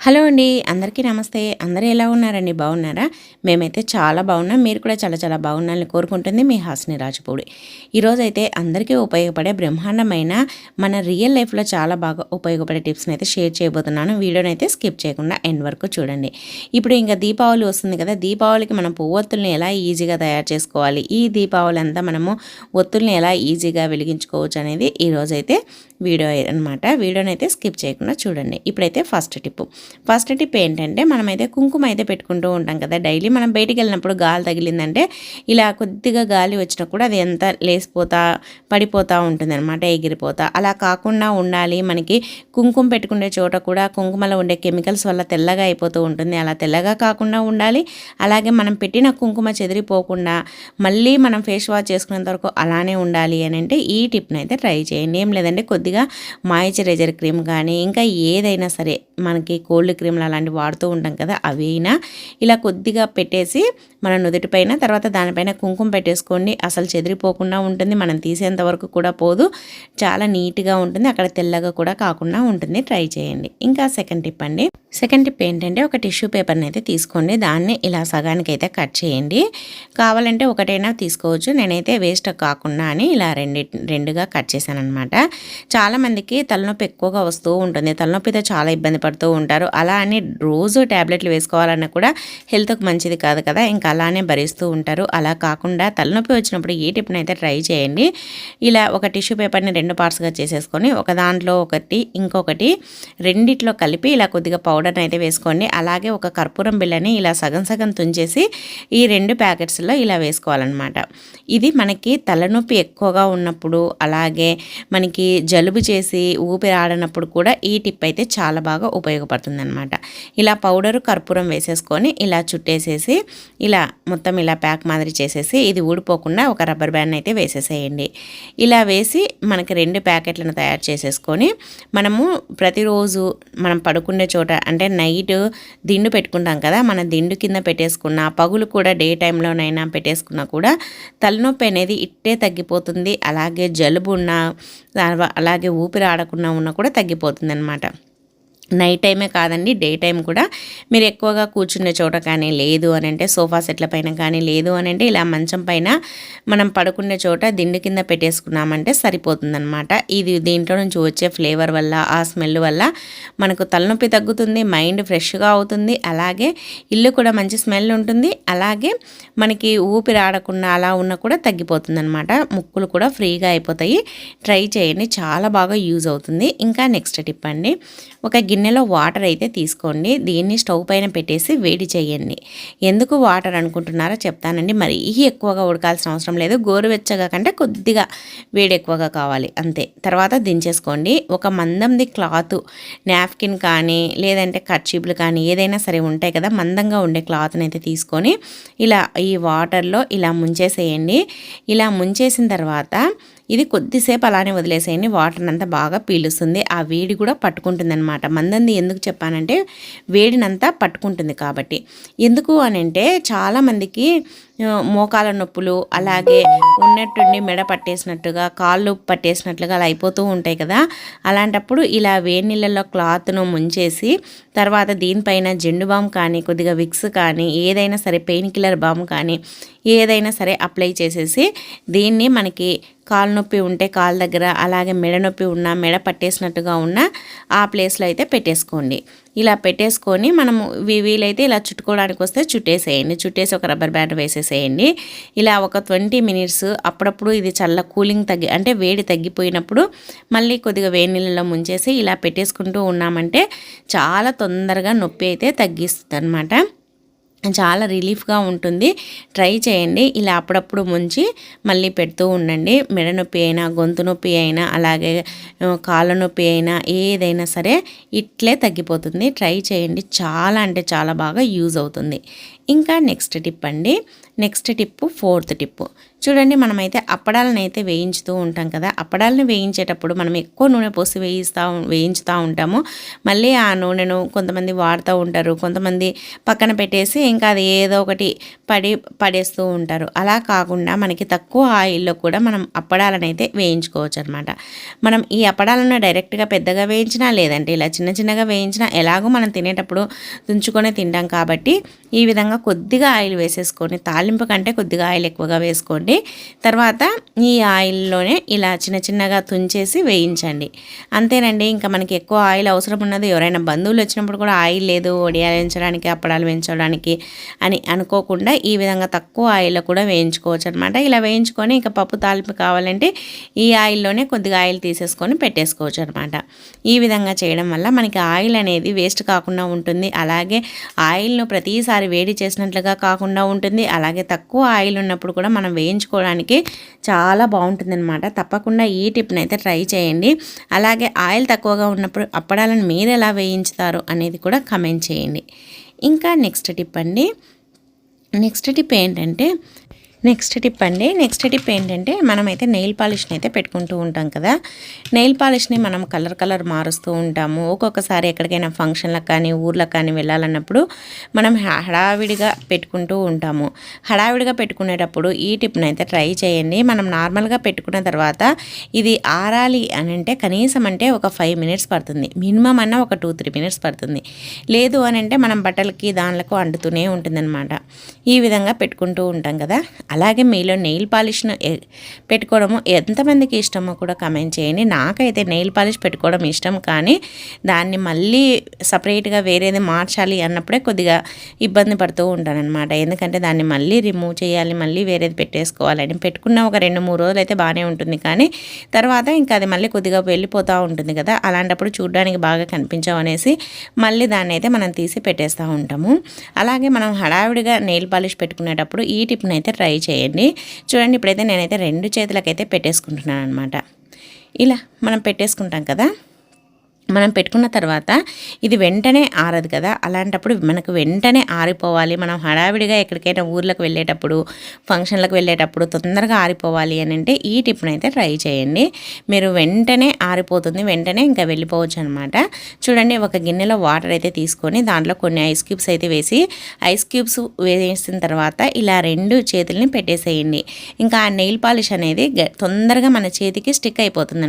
Hello అండి అందరికీ నమస్తే. అందరూ ఎలా ఉన్నారండి? బాగున్నారా? మేమైతే చాలా బాగున్నాం. మీరు కూడా చాలా చాలా బాగున్నారని కోరుకుంటుంది మీ హాస్ని రాజపూడి. ఈరోజైతే అయితే అందరికీ ఉపయోగపడే బ్రహ్మాండమైన మన రియల్ లైఫ్లో చాలా బాగా ఉపయోగపడే టిప్స్ని అయితే షేర్ చేయబోతున్నాను. వీడియోని అయితే స్కిప్ చేయకుండా ఎండ్ వరకు చూడండి. ఇప్పుడు ఇంకా దీపావళి వస్తుంది కదా దీపావళికి మనం పువ్వొత్తుల్ని ఎలా ఈజీగా తయారు చేసుకోవాలి? ఈ దీపావళి అంతా మనము ఒత్తుల్ని ఎలా ఈజీగా వెలిగించుకోవచ్చు అనేది ఈరోజైతే వీడియో అనమాట వీడియోని అయితే స్కిప్ చేయకుండా చూడండి. ఇప్పుడైతే ఫస్ట్ టిప్ ఫస్ట్ టిప్ ఏంటంటే మనమైతే కుంకుమ అయితే పెట్టుకుంటూ ఉంటాం కదా. డైలీ మనం బయటికి వెళ్ళినప్పుడు గాలి తగిలిందంటే ఇలా కొద్దిగా గాలి వచ్చినా కూడా అది ఎంత లేసిపోతా పడిపోతూ ఉంటుంది అనమాట ఎగిరిపోతా. అలా కాకుండా ఉండాలి. మనకి కుంకుమ పెట్టుకునే చోట కూడా కుంకుమలో ఉండే కెమికల్స్ వల్ల తెల్లగా అయిపోతూ ఉంటుంది. అలా తెల్లగా కాకుండా ఉండాలి. అలాగే మనం పెట్టిన కుంకుమ చెదిరిపోకుండా మళ్ళీ మనం ఫేస్ వాష్ చేసుకునేంత వరకు అలానే ఉండాలి అని అంటే ఈ టిప్ని అయితే ట్రై చేయండి. ఏం లేదంటే కొద్దిగా కొద్దిగా మాయిశ్చరైజర్ క్రీమ్ కానీ ఇంకా ఏదైనా సరే మనకి కోల్డ్ క్రీమ్లు అలాంటివి వాడుతూ ఉంటాం కదా అవి అయినా ఇలా కొద్దిగా పెట్టేసి మన నుదుటిపైన తర్వాత దానిపైన కుంకుమ పెట్టేసుకోండి. అసలు చెదిరిపోకుండా ఉంటుంది. మనం తీసేంత వరకు కూడా పోదు. చాలా నీట్గా ఉంటుంది. అక్కడ తెల్లగా కూడా కాకుండా ఉంటుంది. ట్రై చేయండి. ఇంకా సెకండ్ టిప్ అండి. సెకండ్ టిప్ ఏంటంటే ఒక టిష్యూ పేపర్ని అయితే తీసుకోండి. దాన్ని ఇలా సగానికి అయితే కట్ చేయండి. కావాలంటే ఒకటైనా తీసుకోవచ్చు. నేనైతే వేస్ట్ కాకుండా అని ఇలా రెండు రెండుగా కట్ చేశాను అనమాట చాలామందికి తలనొప్పి ఎక్కువగా వస్తూ ఉంటుంది. తలనొప్పితో చాలా ఇబ్బంది పడుతూ ఉంటారు. అలా అని రోజు ట్యాబ్లెట్లు వేసుకోవాలన్నా కూడా హెల్త్కి మంచిది కాదు కదా. ఇంకా అలానే భరిస్తూ ఉంటారు. అలా కాకుండా తలనొప్పి వచ్చినప్పుడు ఈ టిప్ని అయితే ట్రై చేయండి. ఇలా ఒక టిష్యూ పేపర్ని రెండు పార్ట్స్గా చేసేసుకొని ఒక దాంట్లో ఒకటి ఇంకొకటి రెండిట్లో కలిపి ఇలా కొద్దిగా పౌడర్ని అయితే వేసుకోండి. అలాగే ఒక కర్పూరం బిళ్ళని ఇలా సగం సగం తుంచేసి ఈ రెండు ప్యాకెట్స్లో ఇలా వేసుకోవాలన్నమాట. ఇది మనకి తలనొప్పి ఎక్కువగా ఉన్నప్పుడు అలాగే మనకి జలుబు చేసి ఊపిరి ఆడనప్పుడు కూడా ఈ టిప్ అయితే చాలా బాగా ఉపయోగపడుతుంది అనమాట ఇలా పౌడరు కర్పూరం వేసేసుకొని ఇలా చుట్టేసేసి ఇలా మొత్తం ఇలా ప్యాక్ మాదిరి చేసేసి ఇది ఊడిపోకుండా ఒక రబ్బర్ బ్యాండ్ అయితే వేసేసేయండి. ఇలా వేసి మనకి రెండు ప్యాకెట్లను తయారు చేసేసుకొని మనము ప్రతిరోజు మనం పడుకునే చోట అంటే నైట్ దిండు పెట్టుకుంటాం కదా మన దిండు కింద పెట్టేసుకున్న పగులు కూడా డే టైంలోనైనా పెట్టేసుకున్నా కూడా తలనొప్పి అనేది ఇట్టే తగ్గిపోతుంది. అలాగే జలుబు ఉన్న అలాగే ఊపిరి ఆడకుండా ఉన్నా కూడా తగ్గిపోతుంది అనమాట నైట్ టైమే కాదండి డే టైం కూడా. మీరు ఎక్కువగా కూర్చునే చోట కానీ లేదు అని అంటే సోఫా సెట్ల పైన కానీ లేదు అని అంటే ఇలా మంచం పైన మనం పడుకునే చోట దిండు కింద పెట్టేసుకున్నామంటే సరిపోతుందనమాట ఇది దీంట్లో నుంచి వచ్చే ఫ్లేవర్ వల్ల ఆ స్మెల్ వల్ల మనకు తలనొప్పి తగ్గుతుంది మైండ్ ఫ్రెష్గా అవుతుంది. అలాగే ఇల్లు కూడా మంచి స్మెల్ ఉంటుంది. అలాగే మనకి ఊపిరి ఆడకుండా అలా ఉన్నా కూడా తగ్గిపోతుంది అనమాట ముక్కులు కూడా ఫ్రీగా అయిపోతాయి. ట్రై చేయండి చాలా బాగా యూజ్ అవుతుంది. ఇంకా నెక్స్ట్ టిప్ అండి. ఒక గిన్నెలో వాటర్ అయితే తీసుకోండి. దీన్ని స్టవ్ పైన పెట్టేసి వేడి చేయండి. ఎందుకు వాటర్ అనుకుంటున్నారో చెప్తానండి. మరి ఎక్కువగా ఉడకాల్సిన అవసరం లేదు. గోరువెచ్చగా కంటే కొద్దిగా వేడి ఎక్కువగా కావాలి. అంతే. తర్వాత దించేసుకోండి. ఒక మందంది క్లాత్ నాప్కిన్ కానీ లేదంటే కర్చీపులు కానీ ఏదైనా సరే ఉంటాయి కదా మందంగా ఉండే క్లాత్ని అయితే తీసుకొని ఇలా ఈ వాటర్లో ఇలా ముంచేసేయండి. ఇలా ముంచేసిన తర్వాత ఇది కొద్దిసేపు అలానే వదిలేసేయండి. వాటర్ అంతా బాగా పీలుస్తుంది. ఆ వేడి కూడా పట్టుకుంటుంది అనమాట మందంది ఎందుకు చెప్పానంటే వేడినంతా పట్టుకుంటుంది కాబట్టి. ఎందుకు అని అంటే చాలామందికి మోకాల నొప్పులు అలాగే ఉన్నట్టుండి మెడ పట్టేసినట్టుగా కాళ్ళు పట్టేసినట్లుగా అలా అయిపోతూ ఉంటాయి కదా. అలాంటప్పుడు ఇలా వేడి నీళ్ళలో క్లాత్ను ముంచేసి తర్వాత దీనిపైన జెండు బామ్ కానీ కొద్దిగా విక్స్ కానీ ఏదైనా సరే పెయిన్ కిల్లర్ బామ్ కానీ ఏదైనా సరే అప్లై చేసేసి దీన్ని మనకి కాలు నొప్పి ఉంటే కాలు దగ్గర అలాగే మెడ నొప్పి ఉన్న మెడ పట్టేసినట్టుగా ఉన్న ఆ ప్లేస్లో అయితే పెట్టేసుకోండి. ఇలా పెట్టేసుకొని మనము వీలైతే ఇలా చుట్టుకోవడానికి వస్తే చుట్టేసేయండి. చుట్టేసి ఒక రబ్బర్ బ్యాండ్ వేసేసేయండి. ఇలా ఒక ట్వంటీ మినిట్స్ అప్పుడప్పుడు ఇది చల్ల కూలింగ్ తగ్గి అంటే వేడి తగ్గిపోయినప్పుడు మళ్ళీ కొద్దిగా వేడి నీళ్ళలో ముంచేసి ఇలా పెట్టేసుకుంటూ ఉన్నామంటే చాలా తొందరగా నొప్పి అయితే తగ్గిస్తుంది అనమాట చాలా రిలీఫ్గా ఉంటుంది. ట్రై చేయండి. ఇలా అప్పుడప్పుడు ముంచి మళ్ళీ పెడుతూ ఉండండి. మెడ నొప్పి అయినా గొంతు నొప్పి అయినా అలాగే కాళ్ళ నొప్పి అయినా ఏదైనా సరే ఇట్లే తగ్గిపోతుంది. ట్రై చేయండి. చాలా అంటే చాలా బాగా యూజ్ అవుతుంది. ఇంకా నెక్స్ట్ టిప్ అండి. నెక్స్ట్ టిప్పు ఫోర్త్ టిప్పు చూడండి మనమైతే అప్పడాలను అయితే వేయించుతూ ఉంటాం కదా. అప్పడాలను వేయించేటప్పుడు మనం ఎక్కువ నూనె పోసి వేయిస్తూ వేయించుతూ ఉంటాము. మళ్ళీ ఆ నూనెను కొంతమంది వాడుతూ ఉంటారు. కొంతమంది పక్కన పెట్టేసి ఇంకా అది ఏదో ఒకటి పడి పడేస్తూ ఉంటారు. అలా కాకుండా మనకి తక్కువ ఆయిల్లో కూడా మనం అప్పడాలను అయితే వేయించుకోవచ్చు అనమాట మనం ఈ అప్పడాలను డైరెక్ట్గా పెద్దగా వేయించినా లేదంటే ఇలా చిన్న చిన్నగా వేయించినా ఎలాగో మనం తినేటప్పుడు తుంచుకొని తింటాం కాబట్టి ఈ విధంగా కొద్దిగా ఆయిల్ వేసేసుకోండి. తాలింపు కంటే కొద్దిగా ఆయిల్ ఎక్కువగా వేసుకోండి. తర్వాత ఈ ఆయిల్లోనే ఇలా చిన్న చిన్నగా తుంచేసి వేయించండి. అంతేనండి ఇంకా మనకి ఎక్కువ ఆయిల్ అవసరం ఉన్నది. ఎవరైనా బంధువులు వచ్చినప్పుడు కూడా ఆయిల్ లేదు వడియాలు వేయించడానికి అప్పడాలు వేయించడానికి అని అనుకోకుండా ఈ విధంగా తక్కువ ఆయిల్లో కూడా వేయించుకోవచ్చు అనమాట ఇలా వేయించుకొని ఇంకా పప్పు తాలింపు కావాలంటే ఈ ఆయిల్లోనే కొద్దిగా ఆయిల్ తీసేసుకొని పెట్టేసుకోవచ్చు అనమాట ఈ విధంగా చేయడం వల్ల మనకి ఆయిల్ అనేది వేస్ట్ కాకుండా ఉంటుంది. అలాగే ఆయిల్ను ప్రతిసారి వేడి చేసినట్లుగా కాకుండా ఉంటుంది. అలాగే తక్కువ ఆయిల్ ఉన్నప్పుడు కూడా మనం వేయించుకోవడానికి చాలా బాగుంటుంది అనమాట తప్పకుండా ఈ టిప్ని అయితే ట్రై చేయండి. అలాగే ఆయిల్ తక్కువగా ఉన్నప్పుడు అప్పడాలను మీరు ఎలా వేయించుతారు అనేది కూడా కమెంట్ చేయండి. ఇంకా నెక్స్ట్ టిప్ అండి. నెక్స్ట్ టిప్ ఏంటంటే నెక్స్ట్ టిప్ అండి. నెక్స్ట్ టిప్ ఏంటంటే మనమైతే నెయిల్ పాలిష్ని అయితే పెట్టుకుంటూ ఉంటాం కదా. నెయిల్ పాలిష్ని మనం కలర్ కలర్ మారుస్తూ ఉంటాము. ఒక్కొక్కసారి ఎక్కడికైనా ఫంక్షన్లకు కానీ ఊర్లకు కానీ వెళ్ళాలన్నప్పుడు మనం హడావిడిగా పెట్టుకుంటూ ఉంటాము. హడావిడిగా పెట్టుకునేటప్పుడు ఈ టిప్ని అయితే ట్రై చేయండి. మనం నార్మల్గా పెట్టుకున్న తర్వాత ఇది ఆరాలి అని అంటే కనీసం అంటే ఒక ఫైవ్ మినిట్స్ పడుతుంది. మినిమం అన్న ఒక టూ త్రీ మినిట్స్ పడుతుంది. లేదు అని అంటే మనం బట్టలకి దానిలకు అంటుతూనే ఉంటుందన్నమాట. ఈ విధంగా పెట్టుకుంటూ ఉంటాం కదా. అలాగే మీలో నెయిల్ పాలిష్ను పెట్టుకోవడము ఎంతమందికి ఇష్టమో కూడా కమెంట్ చేయండి. నాకైతే నెయిల్ పాలిష్ పెట్టుకోవడం ఇష్టం కానీ దాన్ని మళ్ళీ సపరేట్గా వేరేది మార్చాలి అన్నప్పుడే కొద్దిగా ఇబ్బంది పడుతూ ఉంటానన్నమాట. ఎందుకంటే దాన్ని మళ్ళీ రిమూవ్ చేయాలి మళ్ళీ వేరేది పెట్టేసుకోవాలని. పెట్టుకున్న ఒక రెండు మూడు రోజులు అయితే బాగానే ఉంటుంది కానీ తర్వాత ఇంకా అది మళ్ళీ కొద్దిగా వెళ్ళిపోతూ ఉంటుంది కదా. అలాంటప్పుడు చూడడానికి బాగా కనిపించావు అనేసి మళ్ళీ దాన్ని అయితే మనం తీసి పెట్టేస్తూ ఉంటాము. అలాగే మనం హడావిడిగా నెయిల్ పాలిష్ పెట్టుకునేటప్పుడు ఈ టిప్ని అయితే ట్రై చేయండి. చూడండి ఇప్పుడైతే నేనైతే రెండు చేతులకైతే పెట్టేసుకుంటున్నాను అనమాట ఇలా మనం పెట్టేసుకుంటాం కదా? మనం పెట్టుకున్న తర్వాత ఇది వెంటనే ఆరదు కదా. అలాంటప్పుడు మనకు వెంటనే ఆరిపోవాలి. మనం హడావిడిగా ఎక్కడికైనా ఊర్లకు వెళ్ళేటప్పుడు ఫంక్షన్లకు వెళ్ళేటప్పుడు తొందరగా ఆరిపోవాలి అని అంటే ఈ టిప్ని అయితే ట్రై చేయండి. మీరు వెంటనే ఆరిపోతుంది వెంటనే ఇంకా వెళ్ళిపోవచ్చు అనమాట చూడండి ఒక గిన్నెలో వాటర్ అయితే తీసుకొని దాంట్లో కొన్ని ఐస్ క్యూబ్స్ అయితే వేసి ఐస్ క్యూబ్స్ వేసిన తర్వాత ఇలా రెండు చేతుల్ని పెట్టేసేయండి. ఇంకా ఆ నెయిల్ పాలిష్ అనేది తొందరగా మన చేతికి స్టిక్ అయిపోతుంది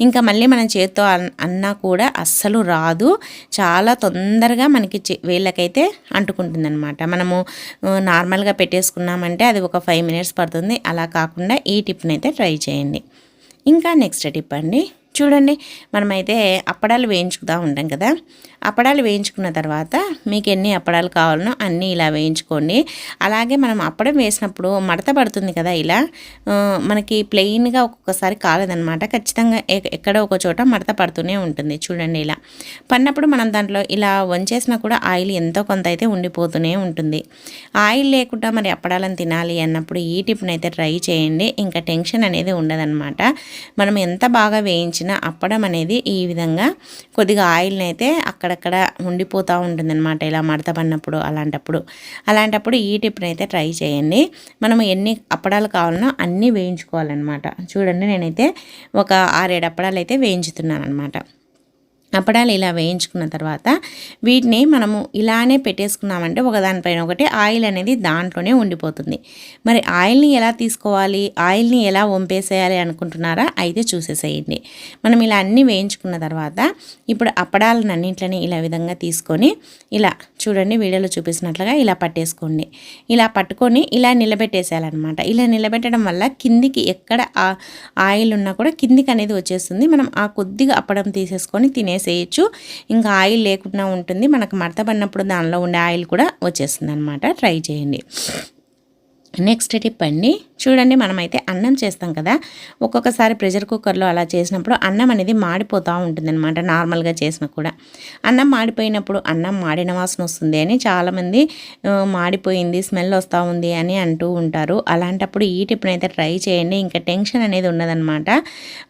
ఇంకా మళ్ళీ మన చేతితో అన్న కూడా అస్సలు రాదు. చాలా తొందరగా మనకి వేళ్ళకైతే అంటుకుంటుందన్నమాట. మనము నార్మల్గా పెట్టేసుకున్నామంటే అది ఒక ఫైవ్ మినిట్స్ పడుతుంది. అలా కాకుండా ఈ టిప్ని అయితే ట్రై చేయండి. ఇంకా నెక్స్ట్ టిప్ అండి. చూడండి మనమైతే అప్పడాలు వేయించుకుతూ ఉంటాం కదా. అప్పడాలు వేయించుకున్న తర్వాత మీకు ఎన్ని అప్పడాలు కావాలనో అన్నీ ఇలా వేయించుకోండి. అలాగే మనం అప్పడం వేసినప్పుడు మడత పడుతుంది కదా ఇలా మనకి ప్లెయిన్గా ఒక్కొక్కసారి కాలేదనమాట ఖచ్చితంగా ఎక్కడో ఒక చోట మడత పడుతూనే ఉంటుంది చూడండి ఇలా. పడినప్పుడు మనం దాంట్లో ఇలా వంచేసినా కూడా ఆయిల్ ఎంతో కొంత అయితే ఉండిపోతూనే ఉంటుంది. ఆయిల్ లేకుండా మరి అప్పడాలను తినాలి అన్నప్పుడు ఈ టిప్ని అయితే ట్రై చేయండి. ఇంకా టెన్షన్ అనేది ఉండదన్నమాట. మనం ఎంత బాగా వేయించి వచ్చిన అప్పడం అనేది ఈ విధంగా కొద్దిగా ఆయిల్ని అయితే అక్కడక్కడ ఉండిపోతూ ఉంటుందన్నమాట. ఇలా మడత పడినప్పుడు అలాంటప్పుడు. అలాంటప్పుడు ఈ టిప్ని అయితే ట్రై చేయండి. మనం ఎన్ని అప్పడాలు కావాలనో అన్నీ వేయించుకోవాలన్నమాట. చూడండి నేనైతే ఒక ఆరేడు అప్పడాలు అయితే వేయించుతున్నాను అనమాట అప్పడాలు ఇలా వేయించుకున్న తర్వాత వీటిని మనము ఇలానే పెట్టేసుకున్నామంటే ఒకదానిపైన ఒకటి ఆయిల్ అనేది దాంట్లోనే ఉండిపోతుంది. మరి ఆయిల్ని ఎలా తీసుకోవాలి? ఆయిల్ని ఎలా వంపేసేయాలి అనుకుంటున్నారా? అయితే చూసేసేయండి. మనం ఇలా అన్నీ వేయించుకున్న తర్వాత ఇప్పుడు అప్పడాలన్నింటిని ఇలా విధంగా తీసుకొని ఇలా చూడండి వీడియోలో చూపిస్తున్నట్లుగా ఇలా పట్టేసుకోండి. ఇలా పట్టుకొని ఇలా నిలబెట్టేసేయాలన్నమాట. ఇలా నిలబెట్టడం వల్ల కిందికి ఎక్కడ ఆయిల్ ఉన్నా కూడా కిందికి అనేది వచ్చేస్తుంది. మనం ఆ కొద్దిగా అప్పడం తీసేసుకొని తినేసేయచ్చు. ఇంకా ఆయిల్ లేకుండా ఉంటుంది. మనకు మడత పడినప్పుడు దానిలో ఉండే ఆయిల్ కూడా వచ్చేస్తుంది అనమాట ట్రై చేయండి. నెక్స్ట్ టిప్ అండి. చూడండి మనమైతే అన్నం చేస్తాం కదా. ఒక్కొక్కసారి ప్రెషర్ కుక్కర్లో అలా చేసినప్పుడు అన్నం అనేది మాడిపోతూ ఉంటుందన్నమాట నార్మల్గా చేసినా కూడా. అన్నం మాడిపోయినప్పుడు అన్నం మాడిన వాసన వస్తుంది అని చాలామంది మాడిపోయింది స్మెల్ వస్తూ ఉంది అని అంటూ ఉంటారు. అలాంటప్పుడు ఈ టిప్ని అయితే ట్రై చేయండి. ఇంకా టెన్షన్ అనేది ఉన్నదనమాట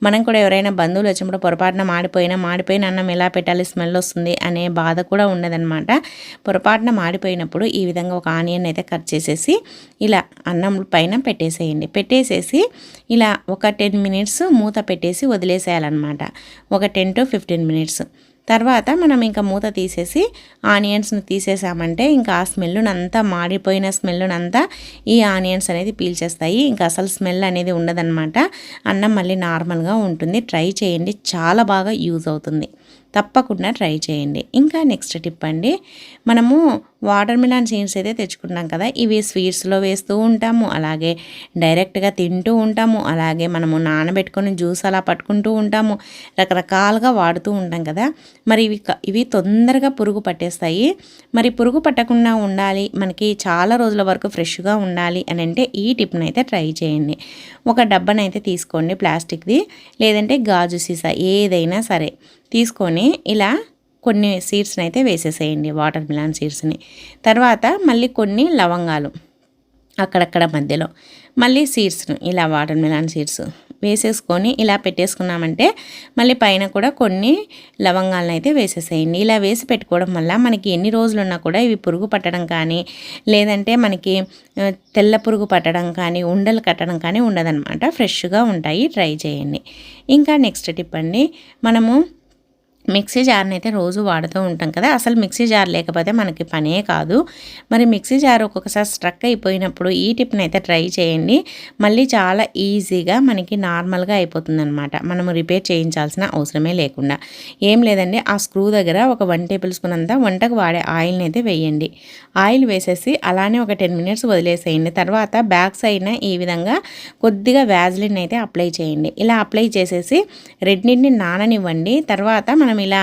మనం కూడా ఎవరైనా బంధువులు వచ్చినప్పుడు పొరపాటున మాడిపోయినా మాడిపోయిన అన్నం ఎలా పెట్టాలి స్మెల్ వస్తుంది అనే బాధ కూడా ఉండదన్నమాట. పొరపాటున మాడిపోయినప్పుడు ఈ విధంగా ఒక ఆనియన్ అయితే కట్ చేసేసి ఇలా అన్నం పైన పెట్టేసేయండి. పెట్టేసేసి ఇలా ఒక టెన్ మినిట్స్ మూత పెట్టేసి వదిలేసేయాలన్నమాట. ఒక టెన్ టు ఫిఫ్టీన్ మినిట్స్. తర్వాత మనం ఇంకా మూత తీసేసి ఆనియన్స్ని తీసేసామంటే ఇంకా ఆ స్మెల్లునంతా మాడిపోయిన స్మెల్లునంతా ఈ ఆనియన్స్ అనేది పీల్చేస్తాయి. ఇంకా అసలు స్మెల్ అనేది ఉండదన్నమాట. అన్నం మళ్ళీ నార్మల్గా ఉంటుంది. ట్రై చేయండి. చాలా బాగా యూజ్ అవుతుంది. తప్పకుండా ట్రై చేయండి. ఇంకా నెక్స్ట్ టిప్ అండి. మనము వాటర్ మిలాన్ సీడ్స్ అయితే తెచ్చుకుంటాం కదా. ఇవి స్వీట్స్లో వేస్తూ ఉంటాము. అలాగే డైరెక్ట్గా తింటూ ఉంటాము. అలాగే మనము నానబెట్టుకొని జ్యూస్ అలా పట్టుకుంటూ ఉంటాము. రకరకాలుగా వాడుతూ ఉంటాం కదా. మరి ఇవి ఇవి తొందరగా పురుగు పట్టేస్తాయి. మరి పురుగు పట్టకుండా ఉండాలి. మనకి చాలా రోజుల వరకు ఫ్రెష్గా ఉండాలి అని అంటే ఈ టిప్ని అయితే ట్రై చేయండి. ఒక డబ్బనైతే తీసుకోండి ప్లాస్టిక్ది. లేదంటే గాజు సీసా ఏదైనా సరే. తీసుకొని ఇలా కొన్ని సీడ్స్ని అయితే వేసేసేయండి వాటర్ మిలాన్ సీడ్స్ని. తర్వాత మళ్ళీ కొన్ని లవంగాలు అక్కడక్కడ మధ్యలో. మళ్ళీ సీడ్స్ను ఇలా వాటర్ మిలాన్ సీడ్స్ వేసేసుకొని ఇలా పెట్టేసుకున్నామంటే మళ్ళీ పైన కూడా కొన్ని లవంగాలను అయితే వేసేసేయండి. ఇలా వేసి పెట్టుకోవడం వల్ల మనకి ఎన్ని రోజులు ఉన్నా కూడా ఇవి పురుగు పట్టడం కానీ లేదంటే మనకి తెల్ల పురుగు పట్టడం కానీ ఉండలు కట్టడం కానీ ఉండదనమాట ఫ్రెష్గా ఉంటాయి ట్రై చేయండి. ఇంకా నెక్స్ట్ టిప్ అండి మనము మిక్సీ జార్ని అయితే రోజు వాడుతూ ఉంటాం కదా. అసలు మిక్సీ జార్ లేకపోతే మనకి పనే కాదు. మరి మిక్సీ జార్ ఒక్కొక్కసారి స్ట్రక్ అయిపోయినప్పుడు ఈ టిప్ని అయితే ట్రై చేయండి. మళ్ళీ చాలా ఈజీగా మనకి నార్మల్గా అయిపోతుందనమాట మనం రిపేర్ చేయించాల్సిన అవసరమే లేకుండా. ఏం లేదండి ఆ స్క్రూ దగ్గర ఒక వన్ టేబుల్ స్పూన్ అంతా వంటకు వాడే ఆయిల్ని అయితే వేయండి. ఆయిల్ వేసేసి అలానే ఒక టెన్ మినిట్స్ వదిలేసేయండి. తర్వాత బ్యాక్ సైడ్న ఈ విధంగా కొద్దిగా వ్యాజ్లిన్ అయితే అప్లై చేయండి. ఇలా అప్లై చేసేసి రెడ్నీటిని నాననివ్వండి. తర్వాత మనం మనం ఇలా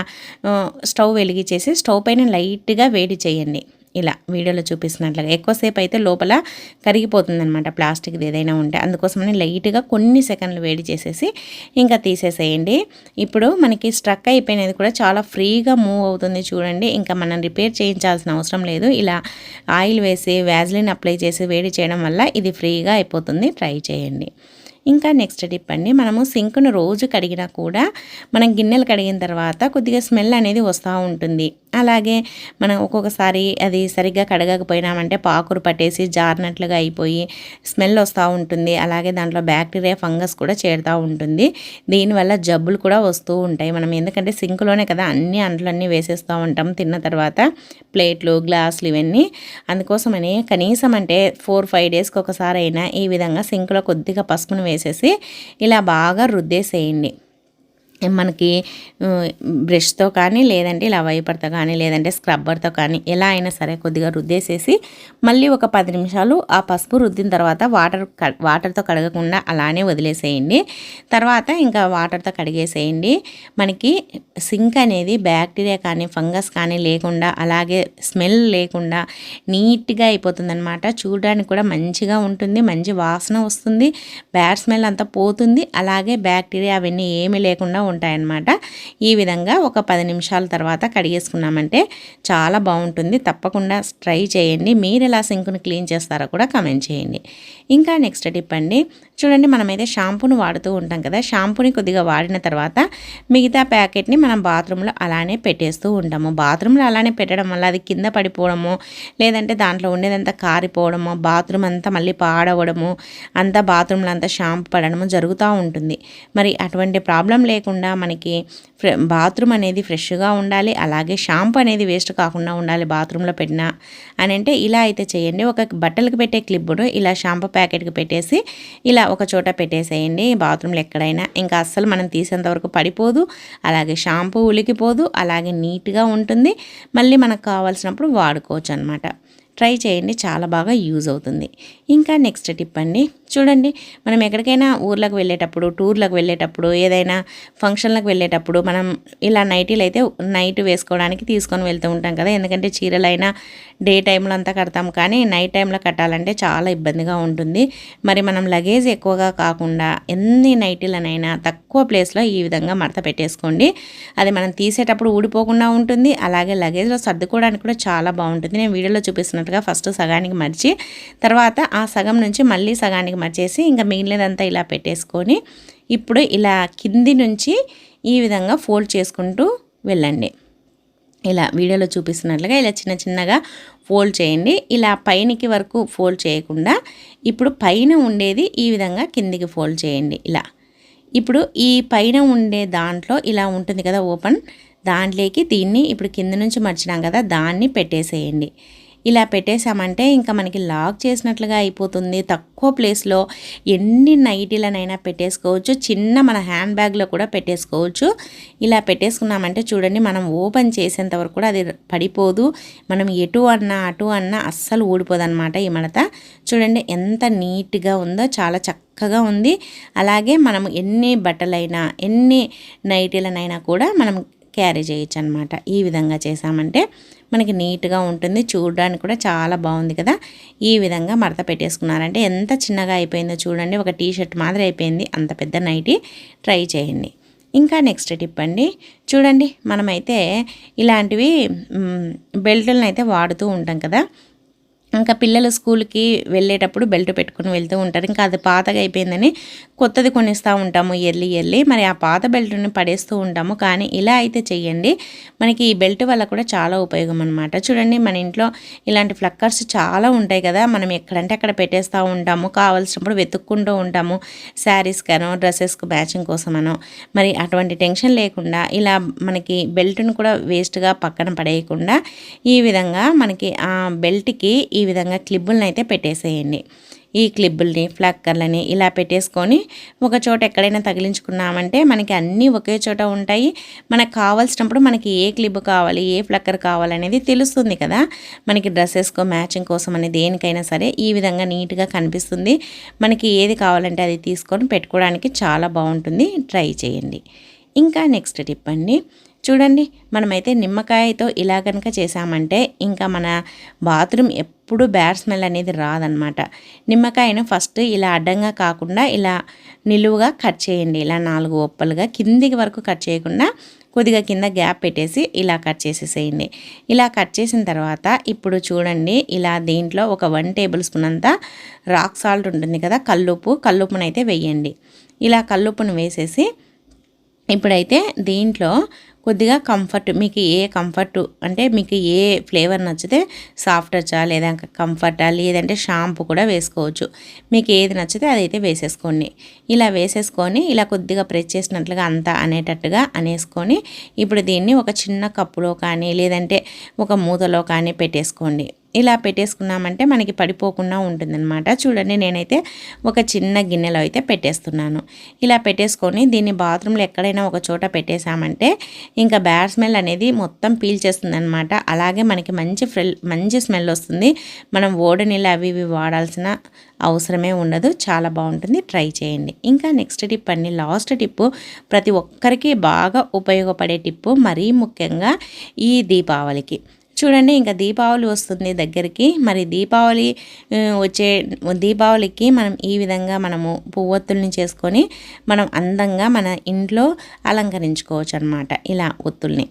స్టవ్ వెలిగించేసి స్టవ్ పైన లైట్గా వేడి చేయండి. ఇలా వీడియోలో చూపిస్తున్నట్లుగా. ఎక్కువసేపు అయితే లోపల కరిగిపోతుంది అనమాట ప్లాస్టిక్ది ఏదైనా ఉంటే. అందుకోసమని లైట్గా కొన్ని సెకండ్లు వేడి చేసేసి ఇంకా తీసేసేయండి. ఇప్పుడు మనకి స్ట్రక్ అయిపోయినది కూడా చాలా ఫ్రీగా మూవ్ అవుతుంది చూడండి. ఇంకా మనం రిపేర్ చేయించాల్సిన అవసరం లేదు. ఇలా ఆయిల్ వేసి వ్యాజ్లిన్ అప్లై చేసి వేడి చేయడం వల్ల ఇది ఫ్రీగా అయిపోతుంది. ట్రై చేయండి. ఇంకా నెక్స్ట్ టిప్ అండి. మనము సింక్ను రోజు కడిగినా కూడా మనం గిన్నెలు కడిగిన తర్వాత కొద్దిగా స్మెల్ అనేది వస్తూ ఉంటుంది. అలాగే మనం ఒక్కొక్కసారి అది సరిగ్గా కడగకపోయినామంటే పాకురు పట్టేసి జారినట్లుగా అయిపోయి స్మెల్ వస్తూ ఉంటుంది. అలాగే దాంట్లో బ్యాక్టీరియా ఫంగస్ కూడా చేరుతూ ఉంటుంది. దీనివల్ల జబ్బులు కూడా వస్తూ ఉంటాయి. మనం ఎందుకంటే సింక్లోనే కదా అన్ని అంట్లన్నీ వేసేస్తూ ఉంటాం. తిన్న తర్వాత ప్లేట్లు గ్లాసులు ఇవన్నీ. అందుకోసమని కనీసం అంటే ఫోర్ ఫైవ్ డేస్కి ఒకసారి అయినా ఈ విధంగా సింక్లో కొద్దిగా పసుపును వేసేసి ఇలా బాగా రుద్దేసేయండి. మనకి బ్రష్తో కానీ లేదంటే ఇలా వైపర్తో కానీ లేదంటే స్క్రబ్బర్తో కానీ ఎలా అయినా సరే కొద్దిగా రుద్దేసేసి మళ్ళీ ఒక పది నిమిషాలు ఆ పసుపు రుద్దిన తర్వాత వాటర్ వాటర్తో కడగకుండా అలానే వదిలేసేయండి. తర్వాత ఇంకా వాటర్తో కడిగేసేయండి. మనకి సింక్ అనేది బ్యాక్టీరియా కానీ ఫంగస్ కానీ లేకుండా అలాగే స్మెల్ లేకుండా నీట్గా అయిపోతుంది అనమాట చూడడానికి కూడా మంచిగా ఉంటుంది మంచి వాసన వస్తుంది బ్యాడ్ స్మెల్ అంతా పోతుంది అలాగే బ్యాక్టీరియా అవన్నీ ఏమీ లేకుండా ఉంటాయన్నమాట. ఈ విధంగా ఒక పది నిమిషాల తర్వాత కడిగేసుకున్నామంటే చాలా బాగుంటుంది. తప్పకుండా ట్రై చేయండి. మీరు ఎలా సింక్ను క్లీన్ చేస్తారో కూడా కమెంట్ చేయండి. ఇంకా నెక్స్ట్ టిప్ అండి. చూడండి మనమైతే షాంపూను వాడుతూ ఉంటాం కదా. షాంపూని కొద్దిగా వాడిన తర్వాత మిగతా ప్యాకెట్ని మనం బాత్రూంలో అలానే పెట్టేస్తూ ఉంటాము. బాత్రూంలో అలానే పెట్టడం వల్ల అది కింద పడిపోవడము లేదంటే దాంట్లో ఉండేదంతా కారిపోవడము బాత్రూమ్ అంతా మళ్ళీ పాడవడము అంతా బాత్రూంలో అంతా షాంపూ పడడము జరుగుతూ ఉంటుంది. మరి అటువంటి ప్రాబ్లం లేకుండా కాకుండా మనకి బాత్రూమ్ అనేది ఫ్రెష్గా ఉండాలి అలాగే షాంపూ అనేది వేస్ట్ కాకుండా ఉండాలి బాత్రూంలో పెట్టినా అని అంటే ఇలా అయితే చేయండి. ఒక బట్టలకు పెట్టే క్లిప్పును ఇలా షాంపూ ప్యాకెట్కి పెట్టేసి ఇలా ఒక చోట పెట్టేసేయండి. బాత్రూంలో ఎక్కడైనా ఇంకా అస్సలు మనం తీసేంత వరకు పడిపోదు అలాగే షాంపూ ఉలికిపోదు అలాగే నీట్గా ఉంటుంది. మళ్ళీ మనకు కావాల్సినప్పుడు వాడుకోవచ్చు అనమాట ట్రై చేయండి చాలా బాగా యూజ్ అవుతుంది. ఇంకా నెక్స్ట్ టిప్ అండి. చూడండి మనం ఎక్కడికైనా ఊర్లకు వెళ్ళేటప్పుడు టూర్లకు వెళ్ళేటప్పుడు ఏదైనా ఫంక్షన్లకు వెళ్ళేటప్పుడు మనం ఇలా నైటీలు అయితే నైట్ వేసుకోవడానికి తీసుకొని వెళ్తూ ఉంటాం కదా. ఎందుకంటే చీరలైనా డే టైంలో అంతా కడతాం. కానీ నైట్ టైంలో కట్టాలంటే చాలా ఇబ్బందిగా ఉంటుంది. మరి మనం లగేజ్ ఎక్కువగా కాకుండా ఎన్ని నైటీలనైనా తక్కువ ప్లేస్లో ఈ విధంగా మడత పెట్టేసుకోండి. అది మనం తీసేటప్పుడు ఊడిపోకుండా ఉంటుంది. అలాగే లగేజ్లో సర్దుకోవడానికి కూడా చాలా బాగుంటుంది. నేను వీడియోలో చూపిస్తున్నట్టుగా ఫస్ట్ సగానికి మర్చి తర్వాత ఆ సగం నుంచి మళ్ళీ సగానికి మర్చేసి ఇంకా మిగిలినదంతా ఇలా పెట్టేసుకొని ఇప్పుడు ఇలా కింది నుంచి ఈ విధంగా ఫోల్డ్ చేసుకుంటూ వెళ్ళండి. ఇలా వీడియోలో చూపిస్తున్నట్లుగా ఇలా చిన్న చిన్నగా ఫోల్డ్ చేయండి. ఇలా పైనకి వరకు ఫోల్డ్ చేయకుండా ఇప్పుడు పైన ఉండేది ఈ విధంగా కిందికి ఫోల్డ్ చేయండి. ఇలా ఇప్పుడు ఈ పైన ఉండే దాంట్లో ఇలా ఉంటుంది కదా ఓపెన్ దాంట్లోకి దీన్ని ఇప్పుడు కింద నుంచి మర్చినాం కదా దాన్ని పెట్టేసేయండి. ఇలా పెట్టేశామంటే ఇంకా మనకి లాక్ చేసినట్లుగా అయిపోతుంది. తక్కువ ప్లేస్లో ఎన్ని నైటీలనైనా పెట్టేసుకోవచ్చు. చిన్న మన హ్యాండ్ బ్యాగ్లో కూడా పెట్టేసుకోవచ్చు. ఇలా పెట్టేసుకున్నామంటే చూడండి మనం ఓపెన్ చేసేంత వరకు కూడా అది పడిపోదు. మనం ఎటు అన్నా అటు అన్నా అస్సలు ఊడిపోదన్నమాట ఈ మడత. చూడండి ఎంత నీట్గా ఉందో చాలా చక్కగా ఉంది. అలాగే మనం ఎన్ని బట్టలైనా ఎన్ని నైటీలనైనా కూడా మనం క్యారీ చేయొచ్చు అనమాట ఈ విధంగా చేసామంటే మనకి నీట్గా ఉంటుంది. చూడడానికి కూడా చాలా బాగుంది కదా. ఈ విధంగా మడత పెట్టేసుకున్నారంటే ఎంత చిన్నగా అయిపోయిందో చూడండి. ఒక టీ షర్ట్ మాదిరి అయిపోయింది. అంత పెద్ద నైటీ ట్రై చేయండి. ఇంకా నెక్స్ట్ టిప్ అండి. చూడండి మనమైతే ఇలాంటివి బెల్టులను అయితే వాడుతూ ఉంటాం కదా. ఇంకా పిల్లలు స్కూల్కి వెళ్ళేటప్పుడు బెల్ట్ పెట్టుకుని వెళ్తూ ఉంటారు. ఇంకా అది పాతగా అయిపోయిందని కొత్తది కొనిస్తూ ఉంటాము ఎర్లీ ఎర్లీ మరి ఆ పాత బెల్ట్ని పడేస్తూ ఉంటాము. కానీ ఇలా అయితే చెయ్యండి. మనకి ఈ బెల్ట్ వల్ల కూడా చాలా ఉపయోగం అనమాట చూడండి మన ఇంట్లో ఇలాంటి ఫ్లక్కర్స్ చాలా ఉంటాయి కదా. మనం ఎక్కడంటే అక్కడ పెట్టేస్తూ ఉంటాము. కావాల్సినప్పుడు వెతుక్కుంటూ ఉంటాము. శారీస్కనో డ్రెస్సెస్కు మ్యాచింగ్ కోసమనో. మరి అటువంటి టెన్షన్ లేకుండా ఇలా మనకి బెల్ట్ను కూడా వేస్ట్గా పక్కన పడేయకుండా ఈ విధంగా మనకి ఆ బెల్ట్కి ఈ విధంగా క్లిబ్బులను అయితే పెట్టేసేయండి. ఈ క్లిబ్బుల్ని ఫ్లక్కర్లని ఇలా పెట్టేసుకొని ఒక చోట ఎక్కడైనా తగిలించుకున్నామంటే మనకి అన్నీ ఒకే చోట ఉంటాయి. మనకు కావాల్సినప్పుడు మనకి ఏ క్లిబ్ కావాలి ఏ ఫ్లక్కర్ కావాలనేది తెలుస్తుంది కదా. మనకి డ్రెస్సెస్కో మ్యాచింగ్ కోసం అనేది దేనికైనా సరే ఈ విధంగా నీట్గా కనిపిస్తుంది. మనకి ఏది కావాలంటే అది తీసుకొని పెట్టుకోవడానికి చాలా బాగుంటుంది. ట్రై చేయండి. ఇంకా నెక్స్ట్ టిప్ అండి. చూడండి మనమైతే నిమ్మకాయతో ఇలా కనుక చేసామంటే ఇంకా మన బాత్రూమ్ ఎప్పుడు బ్యాడ్ స్మెల్ అనేది రాదనమాట నిమ్మకాయను ఫస్ట్ ఇలా అడ్డంగా కాకుండా ఇలా నిలువుగా కట్ చేయండి. ఇలా నాలుగు ఒప్పలుగా కిందికి వరకు కట్ చేయకుండా కొద్దిగా కింద గ్యాప్ పెట్టేసి ఇలా కట్ చేసేసేయండి. ఇలా కట్ చేసిన తర్వాత ఇప్పుడు చూడండి ఇలా దీంట్లో ఒక వన్ టేబుల్ స్పూన్ అంతా రాక్ సాల్ట్ ఉంటుంది కదా కల్లుప్పు కల్లుప్పునైతే వేయండి. ఇలా కల్లుప్పును వేసేసి ఇప్పుడైతే దీంట్లో కొద్దిగా కంఫర్ట్ మీకు ఏ కంఫర్ట్ అంటే మీకు ఏ ఫ్లేవర్ నచ్చితే సాఫ్ట్ వచ్చా లేదా కంఫర్టా లేదంటే షాంపూ కూడా వేసుకోవచ్చు. మీకు ఏది నచ్చితే అదైతే వేసేసుకోండి. ఇలా వేసేసుకొని ఇలా కొద్దిగా ప్రెస్ చేసినట్లుగా అంతా అనేటట్టుగా అనేసుకొని ఇప్పుడు దీన్ని ఒక చిన్న కప్పులో కానీ లేదంటే ఒక మూతలో కానీ పెట్టేసుకోండి. ఇలా పెట్టేసుకున్నామంటే మనకి పడిపోకుండా ఉంటుందన్నమాట. చూడండి నేనైతే ఒక చిన్న గిన్నెలో అయితే పెట్టేస్తున్నాను. ఇలా పెట్టేసుకొని దీన్ని బాత్రూంలో ఎక్కడైనా ఒక చోట పెట్టేశామంటే ఇంకా బ్యాడ్ స్మెల్ అనేది మొత్తం పీల్చేస్తుందనమాట అలాగే మనకి మంచి ఫ్రెల్ మంచి స్మెల్ వస్తుంది. మనం ఓడనీళ్ళు అవి ఇవి వాడాల్సిన అవసరమే ఉండదు. చాలా బాగుంటుంది. ట్రై చేయండి. ఇంకా నెక్స్ట్ టిప్ అండి. లాస్ట్ టిప్పు ప్రతి ఒక్కరికి బాగా ఉపయోగపడే టిప్పు మరీ ముఖ్యంగా ఈ దీపావళికి. చూడండి ఇంకా దీపావళి వస్తుంది దగ్గరికి. మరి దీపావళి వచ్చే దీపావళికి మనం ఈ విధంగా మనము పువ్వొత్తుల్ని చేసుకొని మనం అందంగా మన ఇంట్లో అలంకరించుకోవచ్చు అనమాట ఇలా ఒత్తుల్ని.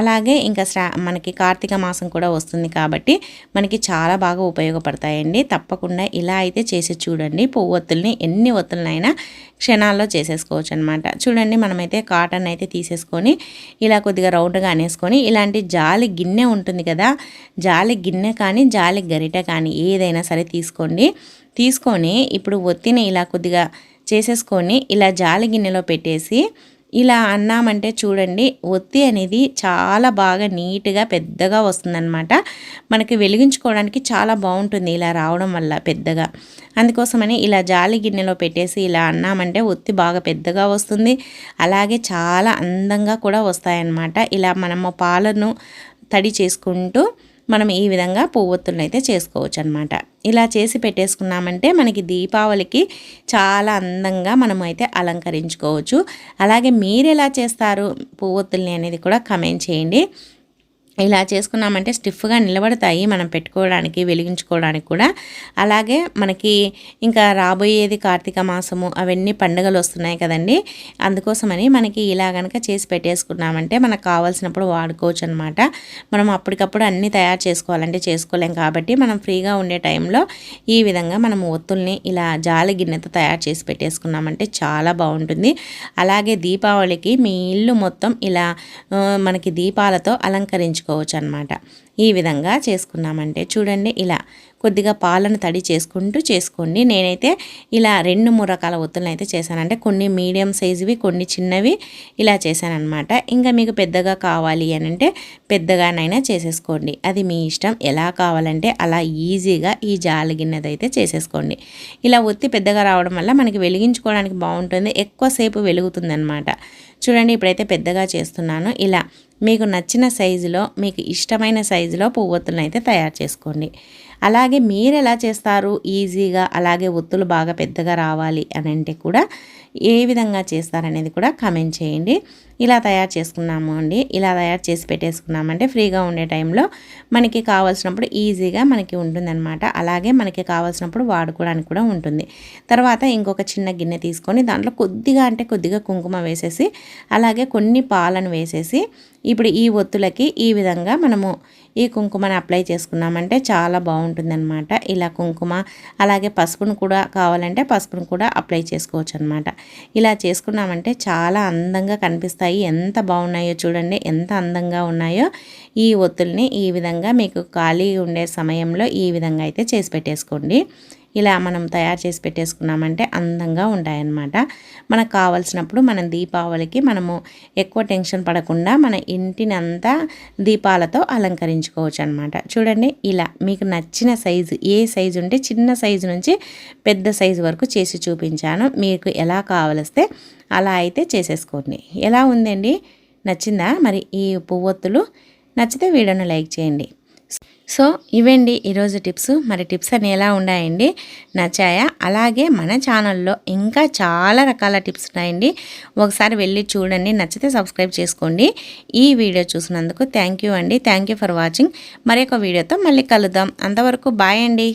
అలాగే ఇంకా శ్రా మనకి కార్తీక మాసం కూడా వస్తుంది కాబట్టి మనకి చాలా బాగా ఉపయోగపడతాయండి. తప్పకుండా ఇలా అయితే చేసి చూడండి. పువ్వొత్తుల్ని ఎన్ని ఒత్తులనైనా క్షణాల్లో చేసేసుకోవచ్చు అనమాట చూడండి మనమైతే కాటన్ అయితే తీసేసుకొని ఇలా కొద్దిగా రౌండ్గా అనేసుకొని ఇలాంటి జాలి గిన్నె ఉంటుంది కదా? జాలి గిన్నె కానీ జాలి గరిట కానీ ఏదైనా సరే తీసుకోండి. తీసుకొని ఇప్పుడు ఒత్తిని ఇలా కొద్దిగా చేసేసుకొని ఇలా జాలి గిన్నెలో పెట్టేసి ఇలా అన్నామంటే చూడండి ఒత్తి అనేది చాలా బాగా నీట్గా పెద్దగా వస్తుందన్నమాట. మనకి వెలిగించుకోవడానికి చాలా బాగుంటుంది ఇలా రావడం వల్ల పెద్దగా. అందుకోసమని ఇలా జాలి గిన్నెలో పెట్టేసి ఇలా అన్నామంటే ఒత్తి బాగా పెద్దగా వస్తుంది. అలాగే చాలా అందంగా కూడా వస్తాయన్నమాట. ఇలా మనము పాలను తడి చేసుకుంటూ మనం ఈ విధంగా పువ్వొత్తులను అయితే చేసుకోవచ్చు అనమాట ఇలా చేసి పెట్టేసుకున్నామంటే మనకి దీపావళికి చాలా అందంగా మనం అయితే అలంకరించుకోవచ్చు. అలాగే మీరు ఎలా చేస్తారు పువ్వొత్తుల్ని అనేది కూడా కమెంట్ చేయండి. ఇలా చేసుకున్నామంటే స్టిఫ్గా నిలబడతాయి మనం పెట్టుకోవడానికి వెలిగించుకోవడానికి కూడా. అలాగే మనకి ఇంకా రాబోయేది కార్తీక మాసము అవన్నీ పండుగలు వస్తున్నాయి కదండి. అందుకోసమని మనకి ఇలా కనుక చేసి పెట్టేసుకున్నామంటే మనకు కావాల్సినప్పుడు వాడుకోవచ్చు అనమాట మనం అప్పటికప్పుడు అన్నీ తయారు చేసుకోవాలంటే చేసుకోలేం కాబట్టి మనం ఫ్రీగా ఉండే టైంలో ఈ విధంగా మనం ఒత్తుల్ని ఇలా జాలి గిన్నెతో తయారు చేసి పెట్టేసుకున్నామంటే చాలా బాగుంటుంది. అలాగే దీపావళికి మీ ఇల్లు మొత్తం ఇలా మనకి దీపాలతో అలంకరించు అలంకరించుకోవచ్చు అనమాట ఈ విధంగా చేసుకున్నామంటే చూడండి ఇలా కొద్దిగా పాలను తడి చేసుకుంటూ చేసుకోండి. నేనైతే ఇలా రెండు మూడు రకాల ఒత్తులను అయితే చేశానంటే కొన్ని మీడియం సైజువి కొన్ని చిన్నవి ఇలా చేశానమాట ఇంకా మీకు పెద్దగా కావాలి అని అంటే పెద్దగానైనా చేసేసుకోండి. అది మీ ఇష్టం. ఎలా కావాలంటే అలా ఈజీగా ఈ జాలి గిన్నెదైతే చేసేసుకోండి. ఇలా ఒత్తి పెద్దగా రావడం వల్ల మనకి వెలిగించుకోవడానికి బాగుంటుంది. ఎక్కువసేపు వెలుగుతుంది అనమాట చూడండి ఇప్పుడైతే పెద్దగా చేస్తున్నాను. ఇలా మీకు నచ్చిన సైజులో మీకు ఇష్టమైన సైజులో పువ్వొత్తులను అయితే తయారు చేసుకోండి. అలాగే మీరు ఎలా చేస్తారు? ఈజీగా అలాగే ఒత్తులు బాగా పెద్దగా రావాలి అని అంటే కూడా ఏ విధంగా చేస్తారనేది కూడా కమెంట్ చేయండి. ఇలా తయారు చేసుకున్నాము అండి. ఇలా తయారు చేసి పెట్టేసుకున్నామంటే ఫ్రీగా ఉండే టైంలో మనకి కావాల్సినప్పుడు ఈజీగా మనకి ఉంటుందన్నమాట. అలాగే మనకి కావాల్సినప్పుడు వాడుకోవడానికి కూడా ఉంటుంది. తర్వాత ఇంకొక చిన్న గిన్నె తీసుకొని దాంట్లో కొద్దిగా అంటే కొద్దిగా కుంకుమ వేసేసి అలాగే కొన్ని పాలను వేసేసి ఇప్పుడు ఈ ఒత్తులకి ఈ విధంగా మనము ఈ కుంకుమని అప్లై చేసుకున్నామంటే చాలా బాగుంటుందన్నమాట. ఇలా కుంకుమ అలాగే పసుపును కూడా కావాలంటే పసుపును కూడా అప్లై చేసుకోవచ్చు అనమాట ఇలా చేసుకున్నామంటే చాలా అందంగా కనిపిస్తాయి. ఎంత బాగున్నాయో చూడండి ఎంత అందంగా ఉన్నాయో ఈ ఒత్తుల్ని ఈ విధంగా మీకు ఖాళీ ఉండే సమయంలో ఈ విధంగా అయితే చేసి పెట్టేసుకోండి. ఇలా మనం తయారు చేసి పెట్టేసుకున్నామంటే అందంగా ఉంటాయన్నమాట. మనకు కావలసినప్పుడు మనం దీపావళికి మనము ఎక్కువ టెన్షన్ పడకుండా మన ఇంటిని అంతా దీపాలతో అలంకరించుకోవచ్చు అనమాట చూడండి ఇలా మీకు నచ్చిన సైజు ఏ సైజు ఉంటే చిన్న సైజు నుంచి పెద్ద సైజు వరకు చేసి చూపించాను. మీకు ఎలా కావలిస్తే అలా అయితే చేసేసుకోండి. ఎలా ఉందండి? నచ్చిందా? మరి ఈ పువ్వొత్తులు? నచ్చితే వీడియోను లైక్ చేయండి. సో ఇవండి ఈరోజు టిప్స్. మరి టిప్స్ అని ఎలా ఉన్నాయండి? నచ్చాయా అలాగే మన ఛానల్లో ఇంకా చాలా రకాల టిప్స్ ఉన్నాయండి. ఒకసారి వెళ్ళి చూడండి నచ్చితే సబ్స్క్రైబ్ చేసుకోండి. ఈ వీడియో చూసినందుకు థ్యాంక్ యూ అండి. Thank you for watching. మరొక వీడియోతో మళ్ళీ కలుద్దాం. అంతవరకు బాయ్ అండి.